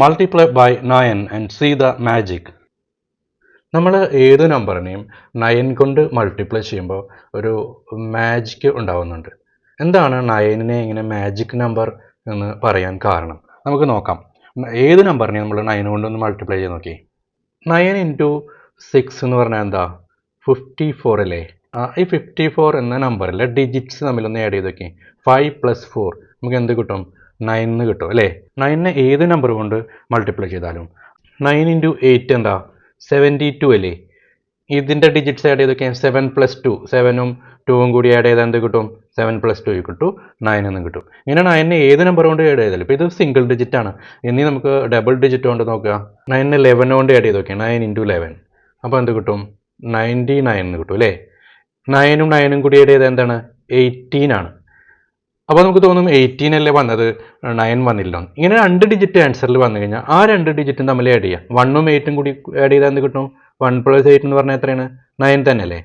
Multiply by nine and see the magic നമ്മൾ ഏത് നമ്പറിനെയും nine കൊണ്ട് മൾട്ടിപ്ലൈ ചെയ്യുമ്പോൾ ഒരു മാജിക് ഉണ്ടാവുന്നുണ്ട്. എന്താണ് നയനിനെ ഇങ്ങനെ മാജിക് നമ്പർ എന്ന് പറയാൻ കാരണം? നമുക്ക് നോക്കാം. ഏത് നമ്പറിനെ നമ്മൾ നയൻ കൊണ്ടൊന്ന് മൾട്ടിപ്ലൈ ചെയ്ത് നോക്കി. നയൻ ഇന്റു സിക്സ് എന്ന് പറഞ്ഞാൽ എന്താ? ഫിഫ്റ്റി ഫോർ അല്ലേ ഈ ഫിഫ്റ്റി ഫോർ എന്ന നമ്പറിലെ ഡിജിറ്റ്സ് തമ്മിലൊന്ന് ആഡ് ചെയ്ത് നോക്കി. ഫൈവ് പ്ലസ് ഫോർ നമുക്ക് എന്ത് കിട്ടും? നയൻ എന്ന് കിട്ടും അല്ലേ? നയനെ ഏത് നമ്പർ കൊണ്ട് മൾട്ടിപ്ലൈ ചെയ്താലും? നയൻ ഇന്റു എയ്റ്റ് എന്താ? സെവന്റി ടു അല്ലേ? ഇതിന്റെ ഡിജിറ്റ്സ് ആഡ് ചെയ്ത് നോക്കിയാൽ സെവൻ പ്ലസ് ടു സെവനും ടൂവും കൂടി ആഡ് ചെയ്താൽ എന്ത് കിട്ടും? സെവൻ പ്ലസ് ടു കിട്ടും നയൻ എന്ന് കിട്ടും. ഇങ്ങനെ നയനെ ഏത് നമ്പർ കൊണ്ട് ആഡ് ചെയ്താലും? ഇപ്പോൾ ഇത് സിംഗിൾ ഡിജിറ്റ് ആണ്. ഇനി നമുക്ക് ഡബിൾ ഡിജിറ്റ് കൊണ്ട് നോക്കുക. നയനെ ലെവൻ കൊണ്ട് ആഡ് ചെയ്ത് നോക്കിയാൽ നയൻ ഇന്റു ലെവൻ അപ്പോൾ എന്ത് കിട്ടും? നയന്റി നയൻ എന്ന് കിട്ടും അല്ലേ? നയനും നയനും കൂടി ആഡ് ചെയ്താൽ എന്താണ്? എയ്റ്റീൻ ആണ്. അപ്പോൾ നമുക്ക് തോന്നും എയ്റ്റീൻ അല്ലേ വന്നത്? നയൻ വന്നില്ല ഇങ്ങനെ രണ്ട് ഡിജിറ്റ് ആൻസറിൽ വന്നു കഴിഞ്ഞാൽ ആ രണ്ട് ഡിജിറ്റും തമ്മിൽ ആഡ് ചെയ്യാം. വണ്ണും എയ്റ്റും കൂടി ആഡ് ചെയ്താൽ എന്ത് കിട്ടും? വൺ പ്ലസ് എയ്റ്റ് എന്ന് പറഞ്ഞാൽ എത്രയാണ്? നയൻ തന്നെ അല്ലേ?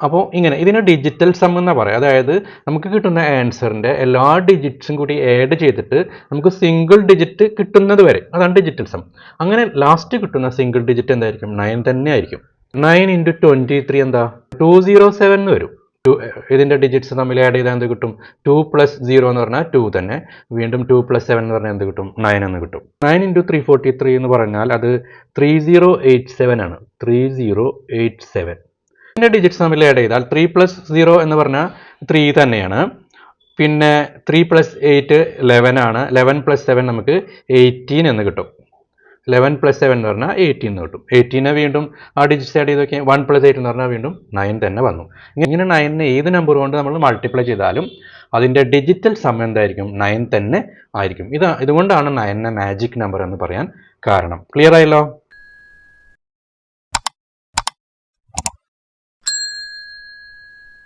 അപ്പോൾ ഇങ്ങനെ ഇതിനെ ഡിജിറ്റൽ സം എന്നാ പറയുക അതായത് നമുക്ക് കിട്ടുന്ന ആൻസറിന്റെ എല്ലാ ഡിജിറ്റ്സും കൂടി ആഡ് ചെയ്തിട്ട് നമുക്ക് സിംഗിൾ ഡിജിറ്റ് കിട്ടുന്നത് വരെ അതാണ് ഡിജിറ്റൽ സം അങ്ങനെ ലാസ്റ്റ് കിട്ടുന്ന സിംഗിൾ ഡിജിറ്റ് എന്തായിരിക്കും? നയൻ തന്നെ ആയിരിക്കും. നയൻ ഇന്റു ട്വന്റി ത്രീ എന്താ? ടു സീറോ സെവൻ എന്ന് വരും. ടു ഇതിന്റെ ഡിജിറ്റ്സ് തമ്മിൽ ആഡ് ചെയ്താൽ എന്ത് കിട്ടും? ടു പ്ലസ് സീറോ എന്ന് പറഞ്ഞാൽ ടു തന്നെ. വീണ്ടും ടു പ്ലസ് സെവൻ എന്ന് പറഞ്ഞാൽ എന്ത് കിട്ടും? നയൻ എന്ന് കിട്ടും. Nine into three forty three എന്ന് പറഞ്ഞാൽ അത് ത്രീ സീറോ എയ്റ്റ് സെവൻ ആണ്. ത്രീ സീറോ എയ്റ്റ് സെവൻ ഇതിന്റെ ഡിജിറ്റ്സ് തമ്മിൽ ആഡ് ചെയ്താൽ ത്രീ പ്ലസ് സീറോ എന്ന് പറഞ്ഞാൽ ത്രീ തന്നെയാണ്. പിന്നെ ത്രീ പ്ലസ് എയ്റ്റ് ലെവൻ ആണ്. ലെവൻ പ്ലസ് സെവൻ നമുക്ക് എയ്റ്റീൻ എന്ന് കിട്ടും. ലെവൻ പ്ലസ് സെവൻ എന്ന് പറഞ്ഞാൽ എയ്റ്റീൻ എന്ന് കിട്ടും. എയ്റ്റീനെ വീണ്ടും ആ ഡിജിറ്റ്സ് ആഡ് ചെയ്ത് നോക്കിയാൽ വൺ പ്ലസ് എയ്റ്റ് എന്ന് പറഞ്ഞാൽ വീണ്ടും നയൻ തന്നെ വന്നു. ഇങ്ങനെ നയനിനെ ഏത് നമ്പർ കൊണ്ട് നമ്മൾ മൾട്ടിപ്ലൈ ചെയ്താലും അതിന്റെ ഡിജിറ്റൽ സം എന്തായിരിക്കും? നയൻ തന്നെ ആയിരിക്കും. ഇത് ഇതുകൊണ്ടാണ് നയനെ മാജിക് നമ്പർ എന്ന് പറയാൻ കാരണം. ക്ലിയർ ആയല്ലോ?